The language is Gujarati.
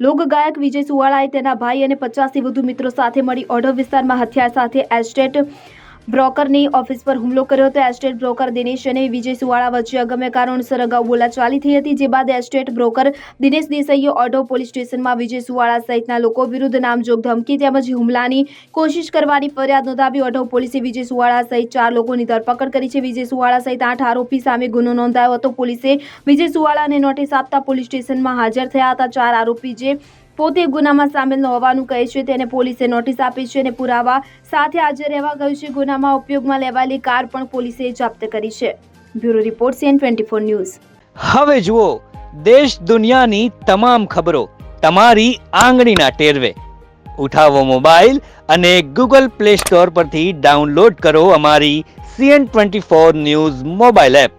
લોકગાયક વિજય સુવાળાએ તેના ભાઈ અને પચાસથી વધુ મિત્રો સાથે મળી ઓઢવ વિસ્તારમાં હથિયાર સાથે એસ્ટેટ બ્રોકરની ઓફિસ પર હુમલો કર્યો હતો. એસ્ટેટ બ્રોકર દિનેશ અને વિજય સુવાળા વચ્ચે અગમ્ય કારણોસર અગાઉ બોલાચાલી થઈ હતી, જે બાદ એસ્ટેટ બ્રોકર દિનેશ દેસાઈએ ઓઢો પોલીસ સ્ટેશનમાં વિજય સુવાળા સહિતના લોકો વિરુદ્ધ નામજોગ ધમકી તેમજ હુમલાની કોશિશ કરવાની ફરિયાદ નોંધાવી ઓઢવ પોલીસે વિજય સુવાળા સહિત ચાર લોકોની ધરપકડ કરી છે. વિજય સુવાળા સહિત આઠ આરોપી સામે ગુનો નોંધાયો હતો. પોલીસે વિજય સુવાળાને નોટિસ આપતા પોલીસ સ્ટેશનમાં હાજર થયા હતા. ચાર આરોપી જે પોતે ગુનામાં સામેલ ન હોવાનું કહે છે. તેને પોલીસે નોટિસ આપી છે અને પુરાવા સાથે હાજર રહેવા કહ્યું છે. ગુનામાં ઉપયોગમાં લેવાયેલી કાર પણ પોલીસે જપ્ત કરી છે. Bureau report CN twenty four news. હવે જુઓ, દેશ દુનિયાની તમામ ખબરો તમારી આંગળીના ટેરવે. ઉઠાવો મોબાઈલ અને ગૂગલ પ્લે સ્ટોર પરથી ડાઉનલોડ કરો અમારી CN twenty four news mobile app.